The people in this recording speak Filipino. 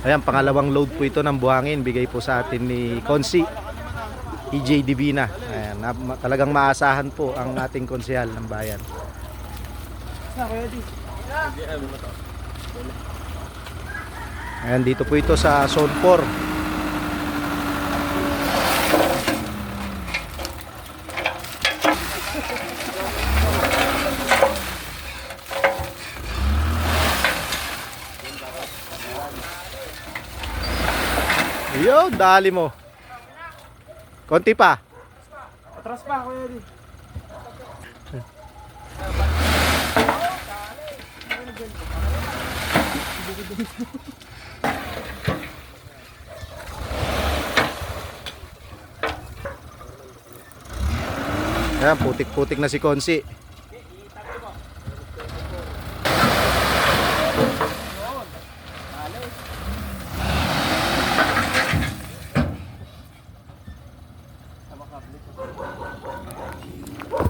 Ayan, pangalawang load po ito ng buhangin. Bigay po sa atin ni Consi. EJ Divina. Ayan, talagang maasahan po ang ating konsehal ng bayan. Ayan, dito po ito sa Zone 4. Yo, dali mo. Konti pa. Atras pa, Kuya Eddie. Ayan, putik-putik na si Konsi.